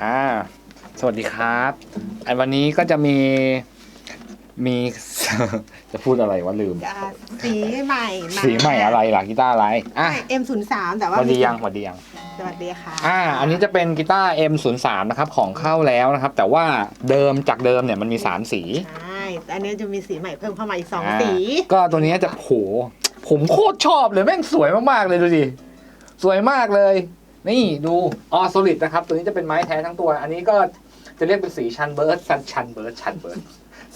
อ่า สวัสดีครับไอ้วันนี้ก็จะมีมี จะพูดอะไรวะลืม อ่าสีใหม่มาสีใหม่อะไรล่ะกีตาร์อะไรอะเอ็มศูนย์สามแต่สว่าวัสดียังสวัสดียัง สวัสดีค่ะอ่า อันนี้จะเป็นกีตาร์ M03 นะครับของเข้าแล้วนะครับ แต่ว่าเดิมจากเดิมเนี่ยมันมี 3 สี ใช่แต่อันนี้จะมีสีใหม่เพิ่มเข้ามาอีกสองอ่า สี ก็ตัวนี้จะโหผมโคตรชอบเลยแม่งสวยมากๆเลยดูดิ สวยมากเลย นี่ดูออโซลิดนะครับ ตัวนี้จะเป็นไม้แท้ทั้งตัว อันนี้ก็จะเรียกเป็นสีชันเบิร์ดซันชันเบิร์ดชันเบิร์ด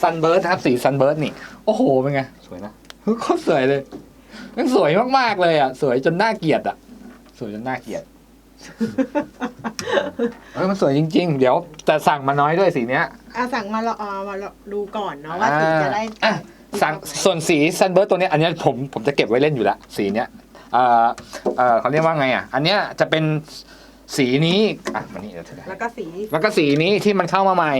ซันเบิร์ดนะครับสีซันเบิร์ดนี่ โอ้โหเป็นไง สวยนะโคตรสวยเลยแม่งสวยมากๆเลยอะ สวยจนน่าเกลียดอะ สวยจนน่าเกลียดเฮ้ยมันสวยจริง ๆ เดี๋ยวแต่สั่งมาน้อยด้วยสีเนี้ยอาสั่งมาเราเอามาดูก่อนเนาะว่าสีจะได้ อะสั่งส่วนสีซันเบิร์ดตัวเนี้ยอันเนี้ยผมผมจะเก็บไว้เล่นอยู่แล้วสีเนี้ย เอ่อเอ่อเขาเรียกว่าไงอะ อันเนี้ยจะเป็นสีนี้อะมานี่เดี๋ยวเธอแล้วก็สี แล้วก็สีนี้ที่มันเข้ามาใหม่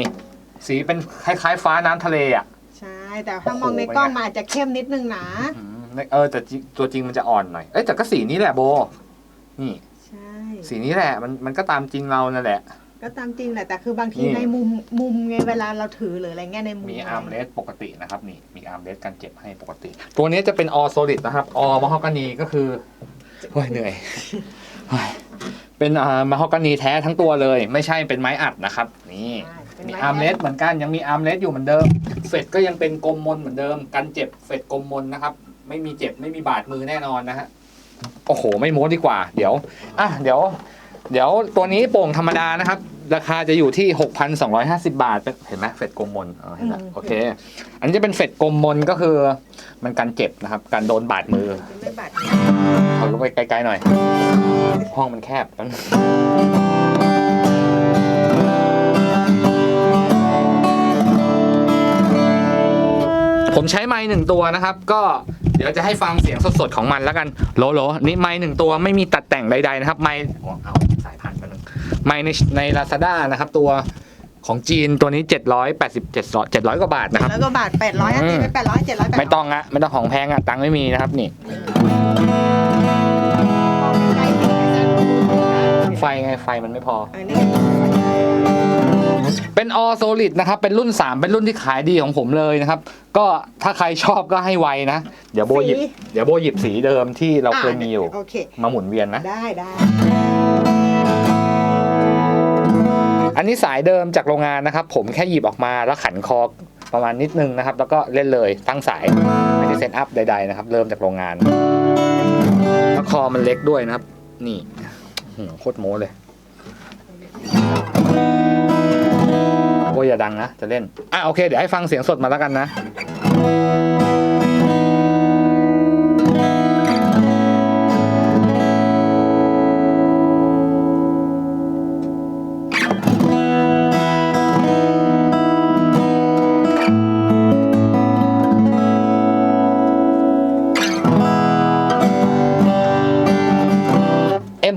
สีเป็นคล้ายๆ ฟ้าน้ำทะเลอะ ใช่ แต่ถ้ามองในกล้องมาอาจจะเข้มนิดนึงนะ อืมเออแต่จริงตัวจริงมันจะอ่อนหน่อย เอ้ยแต่ก็สีนี้แหละโบ นี่ ใช่ สีนี้แหละมันมันก็ตามจริงเรานั่นแหละ ก็ตามจริงแหละแต่คือบางทีนี่ ในมุมมุมไงเวลาเราถือหรืออะไรเงี้ยในมุมมีอาร์มเลสปกตินะครับนี่มีอาร์มเลสกันเจ็บให้ปกติ ตัวนี้จะเป็นออโซลิดนะครับออม h ฮอกานีก็คือโอ้ยเหนื่อยเฮ้ยเป็นอ่าม h ฮอกานีแท้ทั้งตัวเลย ไม่ใช่เป็นไม้อัดนะครับ นี่ใช่เป็นมีไอาร์มเลสเหมือนกันยังมีอาร์มเลสอยู่เหมือนเดิมเฟดก็ยังเป็นกลมมนเหมือนเดิม กันเจ็บเฟดกลมมนนะครับ ไม่มีเจ็บไม่มีบาดมือแน่นอนนะฮะโอ้โห ไม่โม้ดีกว่า เดี๋ยว อะเดี๋ยว เดี๋ยวตัวนี้โป่งธรรมดานะครับ ราคาจะอยู่ที่ 6,250 บาทเป็นเห็นไหมเฟดกลมมนอ๋อเห็นแล้วโอเค อันนี้จะเป็นเฟดกลมมนก็คือมันกันเจ็บนะครับ การโดนบาดมือจะไม่บาดเอาลงไปไกลๆหน่อย ห้องมันแคบผมใช้ไม้หนึ่งตัวนะครับ ก็เดี๋ยวจะให้ฟังเสียงสดๆของมันแล้วกันโหลโหลนี่ไม้หนึ่งตัวไม่มีตัดแต่งใดๆนะครับ ไม้อ๋อเอาส ไม้ในใน Lazada นะครับ ตัวของจีนตัวนี้ 787 700 กว่าบาทนะครับ แล้วก็บาทแปดร้อยตีไปแปดร้อยเจ็ดร้อยแปดไม่ต้องอะไม่ต้องของแพงอะตังค์ไม่มีนะครับนี่ ไฟไงไฟมันไม่พออันนี้เป็นออโซลิดนะครับ เป็นรุ่น 3 เป็นรุ่นที่ขายดีของผมเลยนะครับ ก็ถ้าใครชอบก็ให้ไวนะ เดี๋ยวโบหยิบ เดี๋ยวโบหยิบสีเดิมที่เราเคยมีอยู่ โอเค มาหมุนเวียนนะ ได้ได้ อันนี้สายเดิมจากโรงงานนะครับ ผมแค่หยิบออกมาแล้วขันคอประมาณนิดนึงนะครับ แล้วก็เล่นเลยตั้งสายไม่ได้เซตอัพใดๆนะครับ เริ่มจากโรงงานแล้วคอมันเล็กด้วยนะครับ นี่โคตรโม้เลยโอ้ยอย่าดังนะ จะเล่นอะโอเค เดี๋ยวให้ฟังเสียงสดมาแล้วกันนะ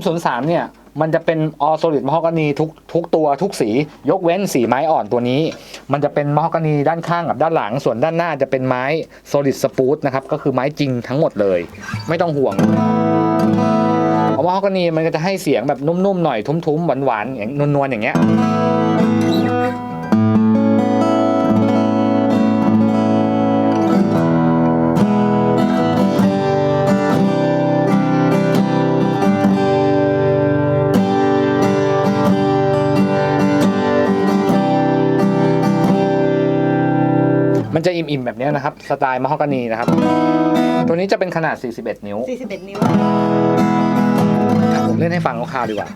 M03 เนี่ยมันจะเป็นออโซลิดมอฮอกานีทุกทุกตัวทุกสี ยกเว้นสีไม้อ่อนตัวนี้ มันจะเป็นมอฮอกานีด้านข้างกับด้านหลัง ส่วนด้านหน้าจะเป็นไม้โซลิดสปูตนะครับ ก็คือไม้จริงทั้งหมดเลย ไม่ต้องห่วงเพราะมอฮอกานีมันก็จะให้เสียงแบบนุ่มๆหน่อยทุ้มๆหวานๆอย่างนวลๆอย่างเงี้ย มันจะอิ่มๆแบบเนี้ยนะครับ สไตล์ม h ฮอกานีนะครับ ตัวนี้จะเป็นขนาด 41 นิ้วสี่สิบเอ็ดนิ้ว ผมเล่นให้ฟังคร่าวๆดีกว่า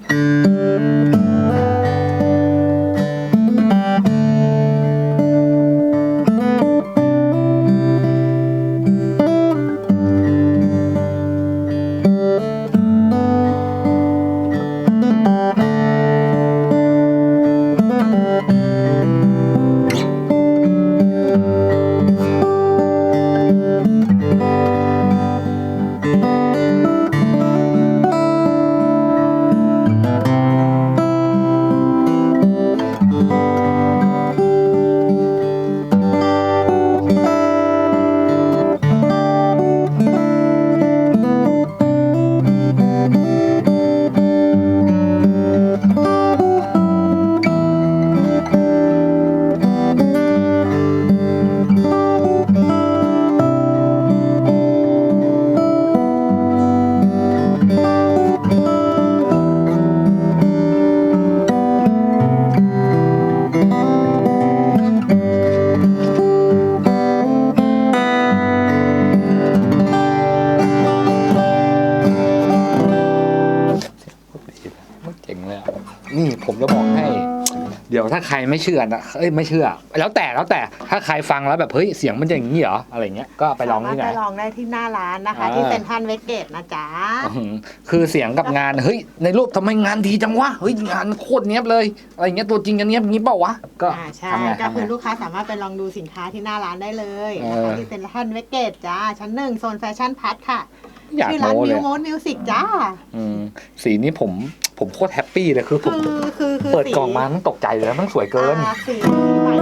ผมจะบอกให้ เดี๋ยวถ้าใครไม่เชื่อนะเอ้ยไม่เชื่อ แล้วแต่แล้วแต่ถ้าใครฟังแล้วแบบเฮ้ยเสียงมันจะอย่างนี้เหรออะไรเงี้ยก็ไปลองที่ไหน สามารถไปลองได้ที่หน้าร้านนะคะอ่าที่เซ็นทรัลเวสเกตนะจ๊ะ อื้อหือคือเสียงกับงาน เฮ้ย ในรูปทำไมงานดีจังวะ เฮ้ย งานโคตรเนี้ยบเลย อะไรเงี้ย ตัวจริงกันเนี้ยบงี้เปล่าวะ ก็อ่าใช่ ทำไงก็ทำคืไง อลูกค้าสามารถไปลองดูสินค้าที่หน้าร้านได้เลยนะเอคะอที่เซ็นทรัลเวสเกตจ้า ชั้นหนึ่งโซนแฟชั่นพัทค่ะ อยากชื่อร้านโม้เลมิยวโมดมิวสิกจ้า อืมสีนี้ผมผมโคตรแฮปปี้เลยคือผมคือคือคือเปิดสีกล่องมามันตกใจเลยนะมันสวยเกิน อ่าสีใหม่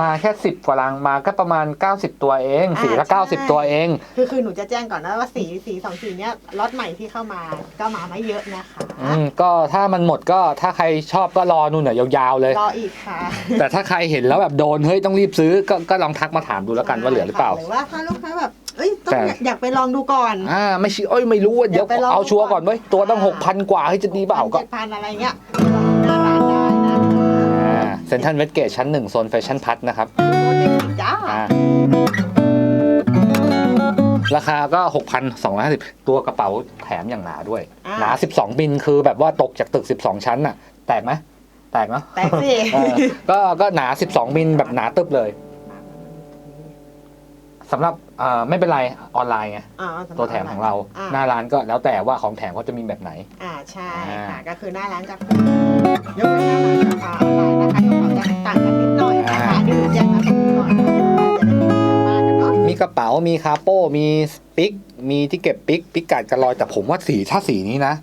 มาแค่สิบกว่าลังมาก็ประมาณ 90 ตัวเองอ่าสีละใช่90 ตัวเอง คือคือหนูจะแจ้งก่อนนะว่าสีสีสองสีเนี้ยล็อตใหม่ที่เข้ามาก็มาไม่เยอะนะคะอืมก็ถ้ามันหมดก็ถ้าใครชอบก็รอนู่นน่ะยาวๆเลย รออีกค่ะแต่ถ้าใครเห็นแล้วแบบโดนเฮ้ยต้องรีบซื้อก็ก็ลองทักมาถามดูแล้วกันว่าเหลือหรือเปล่าหรือว่าถ้าลูกค้าแบบเอ้ยต้องแต่อยากไปลองดูก่อน อ่าไม่ใช่เอ้ยไม่รู้ว่าเดี๋ยวเดี๋ยวไปลองเอาชัวร์ก่อนเว้ยตัวต้องอ่าหกพันกว่าให้จะดีเปล่าก็เจ็ดพันอะไรเงี้ย เซ็นทรัลเวสเกตชั้นหนึ่งโซนแฟชั่นพัทนะครับโมเดลสีจ้าอ่าราคาก็ 6,250 ตัวกระเป๋าแถมอย่างหนาด้วย อ่า หนา 12มิลคือแบบว่าตกจากตึก 12 ชั้นน่ะ แตกไหมแตกเนาะ แตกสิเออก็ก็หนา 12 มิลแบบหนาตึบเลยสำหรับ อ่าไม่เป็นไรออนไลน์ไงอ่าสำหรับตัวแถมของเรา อ่าหน้าร้านก็แล้วแต่ว่าของแถมเขาจะมีแบบไหน อ่าใช่อ่าค่ะ ก็คือหน้าร้านจะยกเว้นหน้าร้านกับอ่าออนไลน์นะคะกระเป๋าจะต่างกันนิดหน่อยนะคะอันนี้หนูแจ้งมาตรงนี้ก่อนจะได้ไม่มีเรื่องมากกันเนาะมีกระเป๋ามีคาโป้มีปิกมีที่เก็บปิกปิกกาดกระลอยแต่ผมว่าสีถ้าสีนี้นะ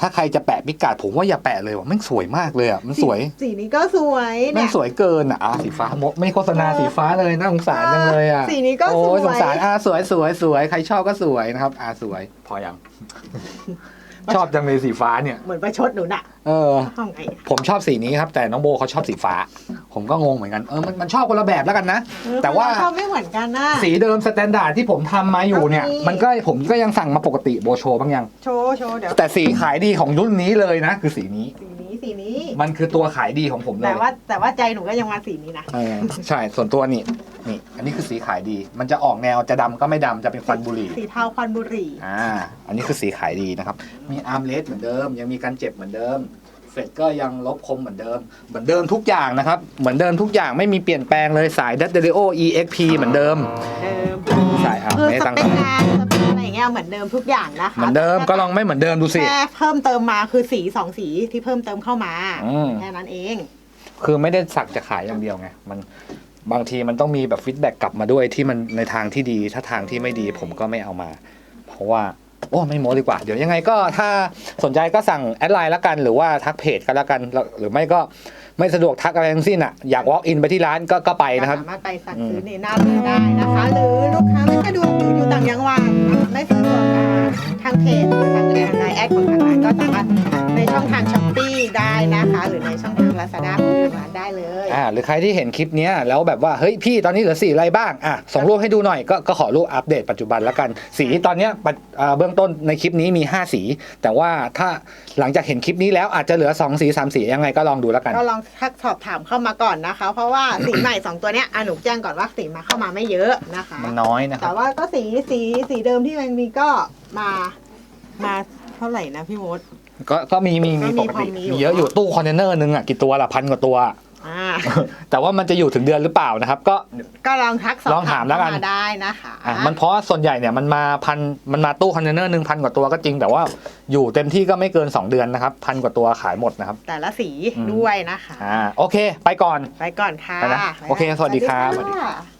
ถ้าใครจะแปะปิกกาดผมว่าอย่าแปะเลยว่ะมันสวยมากเลยอะมันสวยสีนี้ก็สวยมัเนี่นย สวยเกินอะอะสีฟ้ามดไม่โฆษณาสีฟ้าเลยน่าสงสารจังเลยอะสีนี้ก็โอ้สวยยสงสารอะสวยสวยสวยใครชอบก็สวยนะครับอะสวย พอยัง ชอบจังเลยสีฟ้าเนี่ย เหมือนประชดหนูน่ะเออ ห้องไงผมชอบสีนี้ครับ แต่น้องโบเขาชอบสีฟ้า ผมก็งงเหมือนกันเออมันมันชอบคนละแบบแล้วกันนะ แต่ว่าชอบไม่เหมือนกันนะสีเดิมสแตนดาร์ดที่ผมทำมาอยู่เนี่ยเอาสิมันก็ผมก็ยังสั่งมาปกติโบโชบ้างยัง โชว์โชว์เดี๋ยว แต่สีขายดีของรุ่นนี้เลยนะ คือสีนี้ สีนี้สีนี้ มันคือตัวขายดีของผมเลแต่ยว่าแต่ว่าใจหนูก็ยังมาสีนี้นะ เออใช่ส่วนตัวนี่ นี่อันนี้คือสีขายดี มันจะออกแนวจะดำก็ไม่ดำจะเป็นควันบุหรี่สีเทาควันบุหรี่ อ่าอันนี้คือสีขายดีนะครับ มีอาร์มเลสเหมือนเดิม ยังมีการเจ็บเหมือนเดิมเฟดก็ยังลบคมเหมือนเดิม เหมือนเดิมทุกอย่างนะครับ เหมือนเดิมทุกอย่างไม่มีเปลี่ยนแปลงเลยสาย d a t d e o EXP เหมือนเดิม เดิมสายอะคือไม่สตั้งเปคงานสเปคอะไรอย่างเงี้ยเหมือนเดิมทุกอย่างนะคะเหมือนเดิมก็ลองไม่เหมือนเดิมดูสิ แค่เพิ่มเติมมาคือสีสองสีที่เพิ่มเติมเข้ามาอืม แค่นั้นเอง คือไม่ได้สักจะขายอย่างเดียวไง มัน บางทีมันต้องมีแบบฟีดแบ็กกลับมาด้วยที่มันในทางที่ดีถ้าทางที่ไม่ดีผมก็ไม่เอามา เพราะว่าโอ้ไม่โม้ดีกว่า เดี๋ยวยังไงก็ถ้าสนใจก็สั่งแอดไลน์ล้วกันหรือว่าทักเพจก็แล้วกัน หรือไม่ก็ไม่สะดวกทักอะไรทั้งสิ้นอะอยาก walk in ไปที่ร้านก็ก็ไปนะครับ สามารถไปสั่งซื้อในหน้าร้านได้นะคะ หรือลูกค้าไม่สะดวกหรืออยู่ต่างจังหวัดไม่สะดวกอ่าทางเพจหรือทางไลน์แอดของทางร้านก็สามารถในช่องทางช้อปปี้ได้นะคะ หรือในช่องทางาซาด้าของทางร้านได้เลย อ่าหรือใครที่เห็นคลิปเนี้ยแล้วแบบว่าเฮ้ยพี่ตอนนี้เหลือสีอะไรบ้างอะส่งรูปให้ดูหน่อยก็ก็ขอรูปอัปเดตปัจจุบันแล้วกันสีตอนเนี้ยปัจอ่าเบื้องต้นในคลิปนี้มี 5 สี แต่ว่าถ้าหลังจากเห็นคลิปนี้แล้วอาจจะเหลือ 2 สี 3 สียังไงก็ลองดูแล้วกัน ก็ลองทักสอบถามเข้ามาก่อนนะคะ เพราะว่าสีใหม่สองตัวเนี้ยอะหนูแจ้งก่อนว่าสีมาเข้ามาไม่เยอะนะคะ มันน้อยนะคแต่รับ ว่าก็สีสีสีเดิมที่มันมีก็มามาเท่าไหร่นะพี่มด ก็ก็มีมีมีก็ปมีกพอติมีอยู่ มีเยอะอยู่ตู้คอนเทนเนอร์นึงอะกี่ตัวละพันกว่าตัวอ่า แต่ว่ามันจะอยู่ถึงเดือนหรือเปล่านะครับ ก็ ก็ลองทักสอบลองถามแล้วกัน เข้ได้นะคะอะมันเพราะว่าส่วนใหญ่เนี่ยมันมาพันมันมาตู้คอนเทนเนอร์หนึ่งพันกว่าตัวก็จริง แต่ว่าอยู่เต็มที่ก็ไม่เกิน 2 เดือนนะครับพันกว่าตัวขายหมดนะครับ แต่ละสีอืม ด้วยนะคะ อ่าโอเค ไปก่อน ไปก่อนค่ะไปนะโอเคสวัสดีครับ สวัสดีค่ะ